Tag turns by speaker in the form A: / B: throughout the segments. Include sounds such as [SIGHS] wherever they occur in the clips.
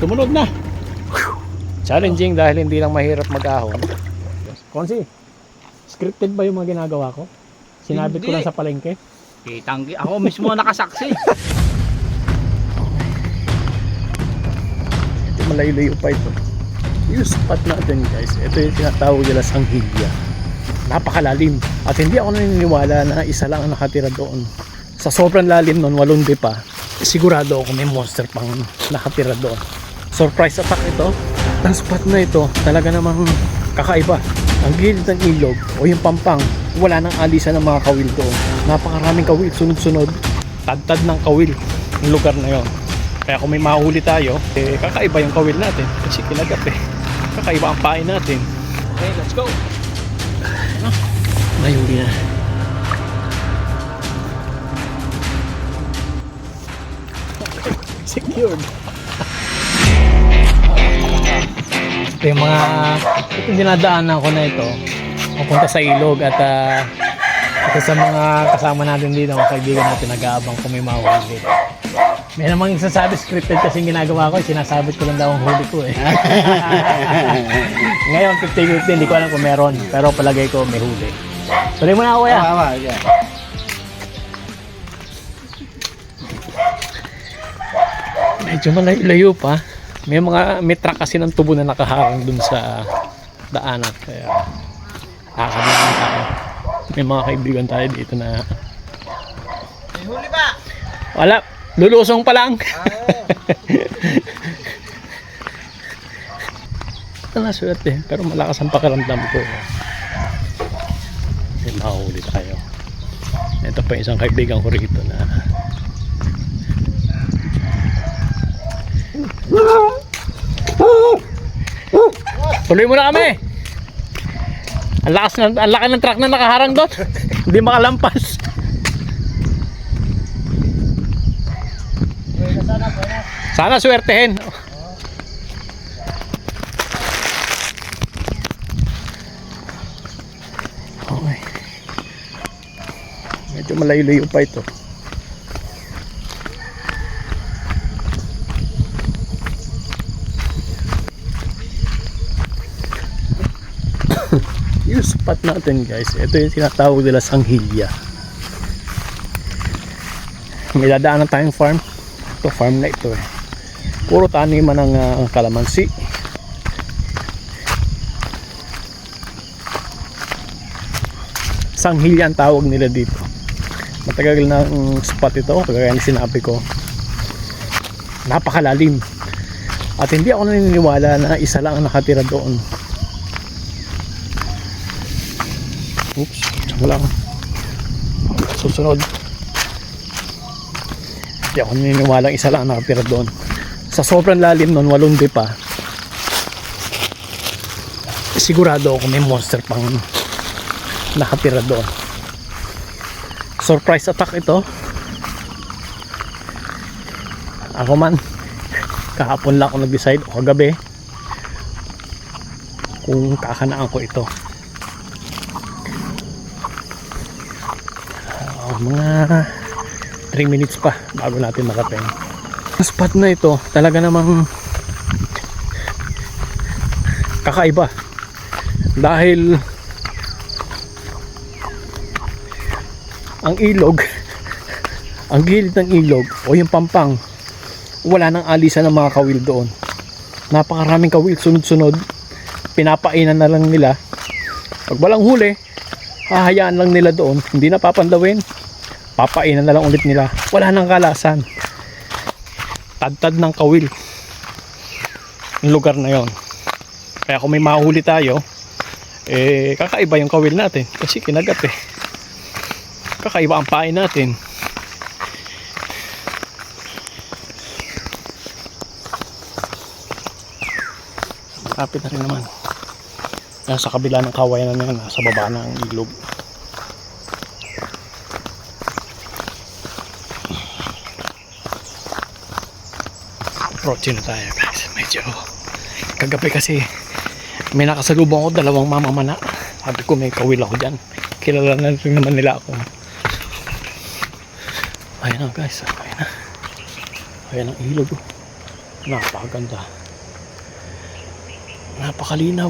A: Sumunod na. Challenging dahil hindi lang mahirap mag-ahon. Konsi, scripted ba yung mga ginagawa ko? Sinabit ko lang sa palengke?
B: Kitang ako mismo nakasaksi.
A: Ito malayo pa ito. Yung spot natin guys, ito yung tinatawag nila sanghilya. Napakalalim. At hindi ako naniniwala na isa lang ang nakatira doon. Sa sobrang lalim nun, walong pa, sigurado ako may monster pang nakatira doon. Surprise attack ito. Ang spot na ito, talaga namang kakaiba. Ang gilid ng ilog o yung pampang, wala nang alisan ng mga kawil doon. Napakaraming kawil, sunod-sunod. Tad-tad ng kawil yung lugar na yon. Kaya kung may mahuli tayo, eh, kakaiba yung kawil natin. Kasi kinagat eh. [LAUGHS] Kakaiba ang pain natin.
B: Okay, let's go.
A: May huli na. [LAUGHS] Secured. Ito yung mga itong dinadaanan ko na ito. Papunta sa ilog at ah, ito sa mga kasama natin dito mga kaibigan natin nag-aabang kung may mahuli may namang isasabi scripted kasi ginagawa ko eh, sinasabit ko lang daw ang huli ko eh. [LAUGHS] Ngayon 50-50 hindi ko alam kung meron pero palagay ko may huli. Tuloy mo na ako kuya.
B: Tama, yeah.
A: medyo malayo pa may mga may truck kasi ng tubo na nakaharang dun sa daanan kaya nakakabang tayo may mga kaibigan tayo dito na
B: May huli ba?
A: wala. Lulusong pa lang. [LAUGHS] Wala swerte pero malakas ang pakiramdam ko. May mahuli tayo. Ito pa isang kaibigan ko rito na Tuloy mo na kami. Ang lakas ng ang laki ng truck na nakaharang doon. [LAUGHS] Hindi makalampas. Sana swertehin. Okay. Medyo malayo-layo pa ito. Yung spot natin guys ito yung tinatawag nila sanghilya. May dadaanan tayong farm. Ito farm na ito eh. Puro taniman ng ah, kalamansi. Sanghilya ang tawag nila dito. Matagal na ang spot ito kagaya ng sinabi ko. Napakalalim. At hindi ako naniniwala na isa lang ang nakatira doon Oops, wala ka. Susunod. Hindi ako naniniwalang isa lang ang nakatira doon. Sa sobrang lalim nun, walong pa. Sigurado ako may monster pang nakatira doon. Surprise attack ito. Ako man, kahapon lang ako nag-decide o kagabi kung kakanaan ko ito. Oh, mga 3 minutes pa bago natin makating. Ang spot na ito talaga namang kakaiba. Dahil ang ilog [LAUGHS] ang gilid ng ilog o yung pampang wala nang alisan ng mga kawil doon. Napakaraming kawil sunod-sunod. Pinapainan na lang nila. Pag walang huli hahayaan lang nila doon. Hindi na papandawin papainan na lang ulit nila. Wala nang kalasan. Tad-tad ng kawil. Yung lugar na yon. Kaya kung may mahuli tayo eh kakaiba yung kawil natin. Kasi kinagat eh. Kakaiba ang pain natin. Malapit na rin naman. Nasa kabila ng kawayan na yan nasa baba ng ilog approaching na tayo guys medyo kagabi kasi may nakasalubong ako dalawang mamamana sabi ko may kawil ako dyan kilala na rin naman nila ako ayun na guys ayun na ayun ang ilog oh. Napakaganda. Napakalinaw.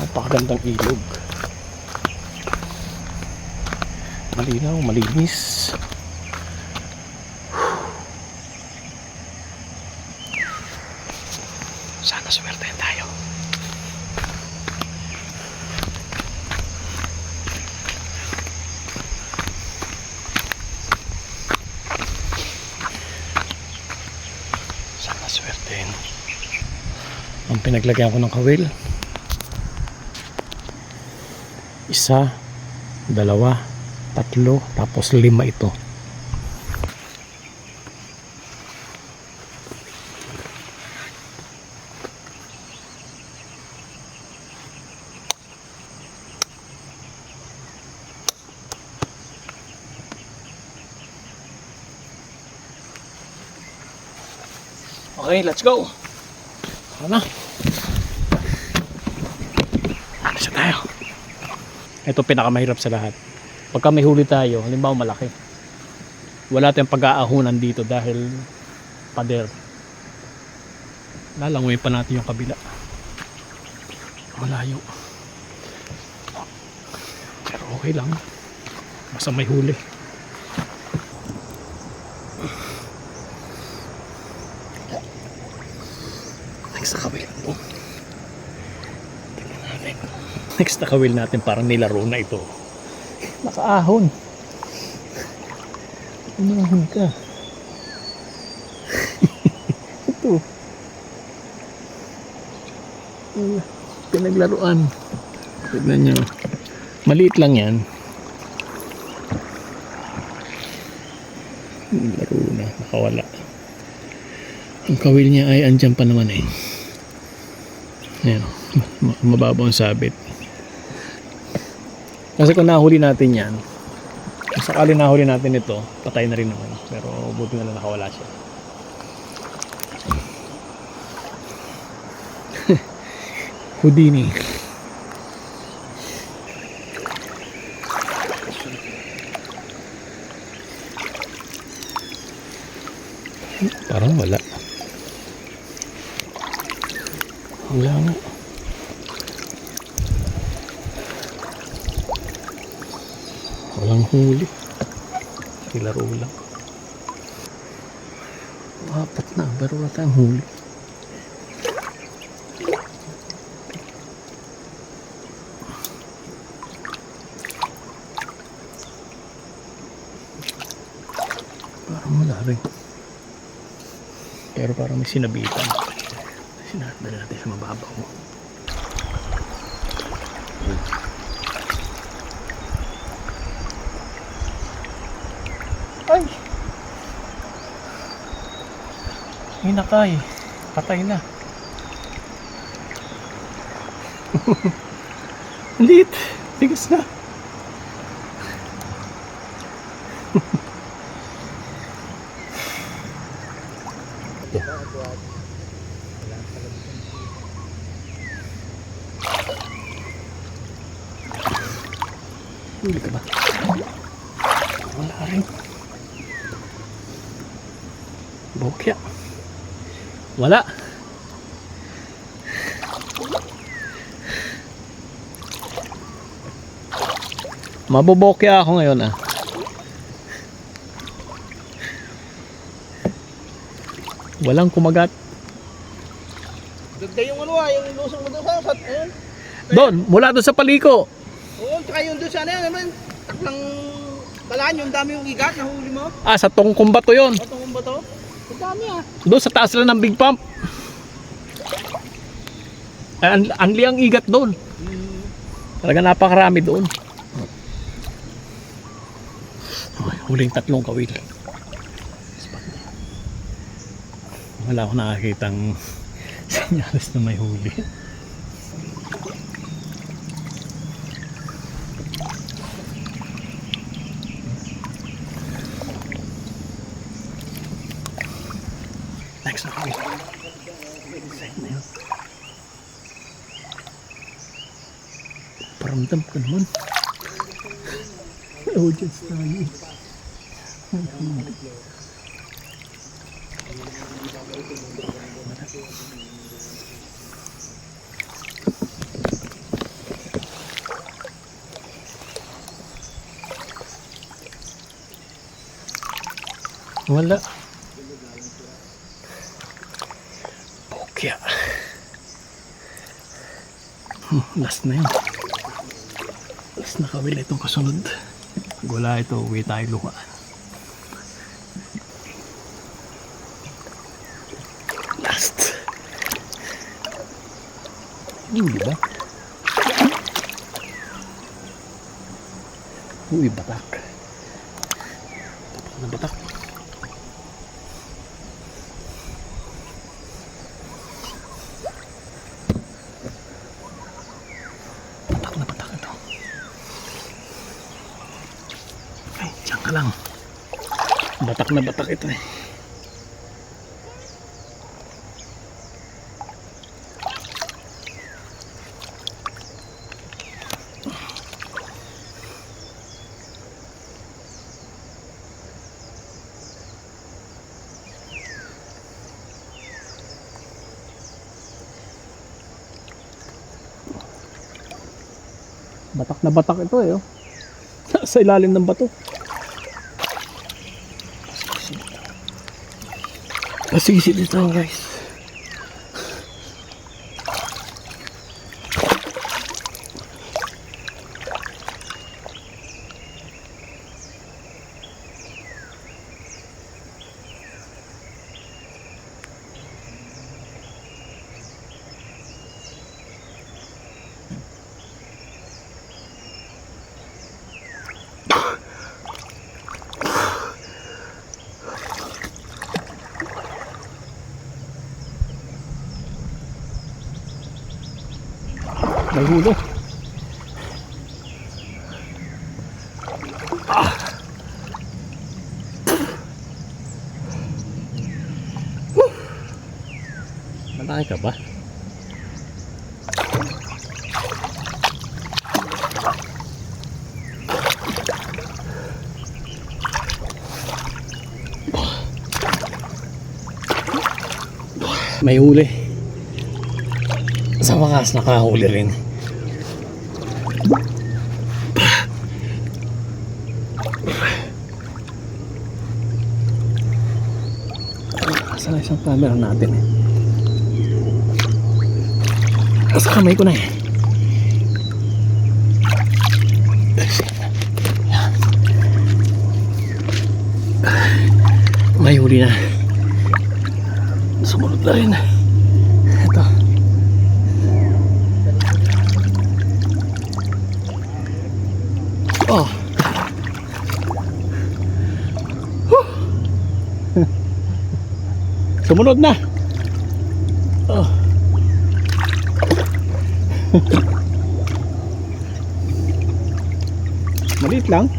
A: Napakagandang ilog. Malinaw, malinis. Sana swerte tayo. Sana swerte. Ang pinaglagyan ko ng kawil. Isa, dalawa, tatlo, tapos lima ito.
B: Okay, let's go.
A: Ano? Ano siya tayo? Ito pinakamahirap sa lahat. Pagka may huli tayo, halimbawa malaki. Wala tayong pag-aahunan dito dahil pader. Lalangoy pa natin yung kabila. Malayo. Pero okay lang. Basta may huli. Next na kawil ito. Tingnan natin. Next na kawil natin parang nilaro na ito. Nakaahon. Umahon ka. [LAUGHS] ito. Pinaglaruan. Tignan nyo. Maliit lang yan. Laro na. Nakawala. Ang kawil niya ay andyan pa naman eh. Ayan, ma- mababaw ang sabit. Kasi kung nahuli natin yan, kung sakali nahuli natin ito, patay na rin naman. Pero buti na lang nakawala siya. [LAUGHS] Houdini. Parang wala. Wala nga. Walang huli. Nilaro lang. Apat na, pero wala tayong huli. Parang wala rin. Pero parang may sinabitan. Sinadala natin sa mababaw. Hinakay. Patay na. [LAUGHS] Lit. Tigas na. Huli ka ba? Wala rin. Bokya. Wala. Mabobokya ako ngayon ah. Walang kumagat.
B: Ganda yung ano ah, yung lusong mo doon sa sa ayun.
A: Doon, mula doon sa paliko.
B: Oo, tsaka yung doon sa ano yan naman. Taklang balaan yung dami yung igat na huli mo.
A: Ah, sa tongkong bato yon.
B: O tungkong ba to? Ang dami ah.
A: Doon sa taas lang ng big pump. Ang, ang liang igat doon. Talaga napakarami doon. Huling tatlong kawil. Wala akong nakakitang [LAUGHS] senyales na may huli. Next na kawil. Side na yun. Paramdam ko naman. Audience tayo. Wala. Pokya. Hmm, last na yun. Last na itong kasunod. Pag wala ito, uwi tayo luha. Last. Hindi ba? Uy, batak. Batak na batak ito. Ay, diyan ka lang. Batak na batak ito eh. Batak na batak ito eh. Oh. [LAUGHS] Sa ilalim ng bato. Pasisid ito guys. May hulo. Malaki ka ba? May huli. Sa wakas nakahuli rin. Saan na isang camera natin eh? Nasa kamay ko na eh. May huli na. Sumunod na rin. Ito. Oh. Huh. Sumunod na. Oh. [LAUGHS] Maliit lang.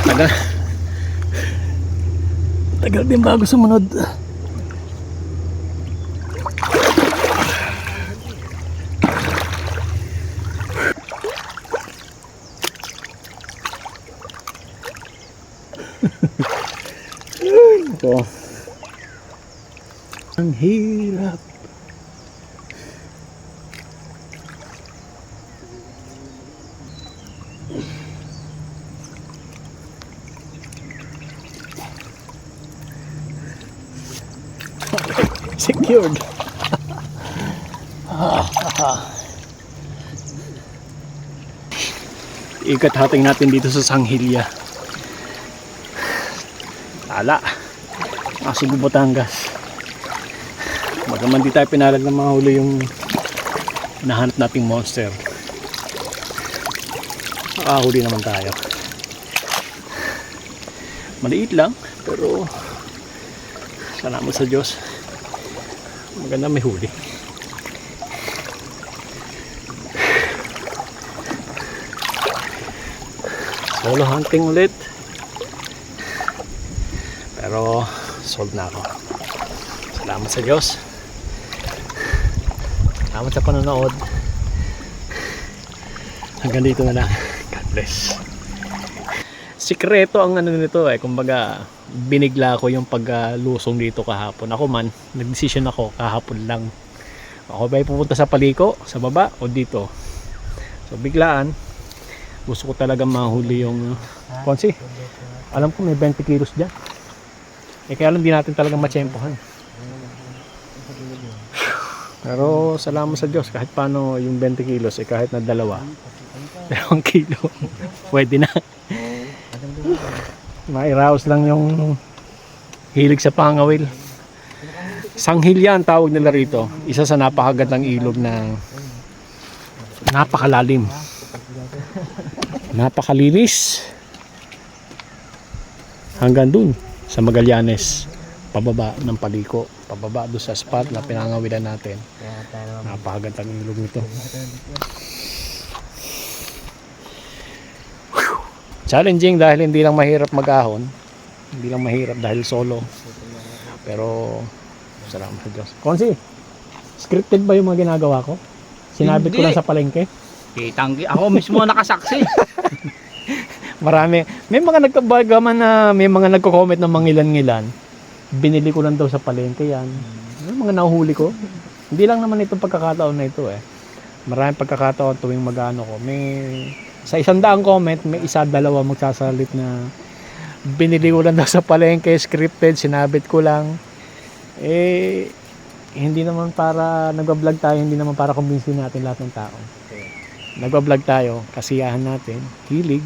A: Tagal. Tagal din bago sumunod. [LAUGHS] Ito. Ang hirap. [LAUGHS] Secured. [LAUGHS] Ikat hating natin dito sa Sanghilya. [SIGHS] Ala. Nasa Cebu, Batangas. Bagaman di tayo pinalag ng mga huli yung nahanap nating monster. Nakahuli naman tayo. Maliit lang, pero salamat sa Diyos. Maganda may huli. Solo hunting ulit. Pero sold na ako. Salamat sa Diyos. Salamat sa panonood. Hanggang dito na lang. God bless. Sikreto ang ano nito eh. Kumbaga, binigla ko yung paglusong dito kahapon. Ako man, nagdesisyon ako kahapon lang. Ako ba pupunta sa paliko, sa baba o dito? So biglaan, gusto ko talaga mahuli yung Konsi. Alam ko may 20 kilos dyan. Eh kaya lang di natin talaga matsyempohan. Pero salamat sa Diyos kahit paano yung 20 kilos eh kahit na dalawa. [LAUGHS] Dalawang kilo. [LAUGHS] Pwede na. Mairaos lang yung hilig sa pangawil. Sanghilya ang tawag nila rito. Isa sa napakagandang ilog na napakalalim. Napakalinis. Hanggang dun sa Magallanes. Pababa ng paliko. Pababa doon sa spot na pinangawilan natin. Napakagandang ilog nito. Challenging dahil hindi lang mahirap mag-ahon. Hindi lang mahirap dahil solo. Pero salamat sa Diyos. Konsi, scripted ba yung mga ginagawa ko? Sinabit ko lang sa palengke?
B: Kitang, ako mismo nakasaksi. [LAUGHS]
A: Marami. May mga nagkabagaman na may mga nagko-comment ng mangilan-ngilan. Binili ko lang daw sa palengke yan. Yung mga nahuhuli ko. Hindi lang naman itong pagkakataon na ito eh. Maraming pagkakataon tuwing magano ko. May sa isang daang comment, may isa dalawa magsasalit na binili ko lang daw sa palengke, scripted, sinabit ko lang. Eh, hindi naman para nagbablog tayo, hindi naman para kumbinsin natin lahat ng tao. Nagbablog tayo, kasiyahan natin, hilig,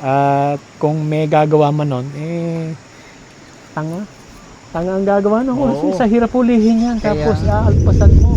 A: at kung may gagawa man nun, eh, tanga. Tanga ang gagawa nun. Kasi sa hirap ulihin yan. Tapos aalpasan mo.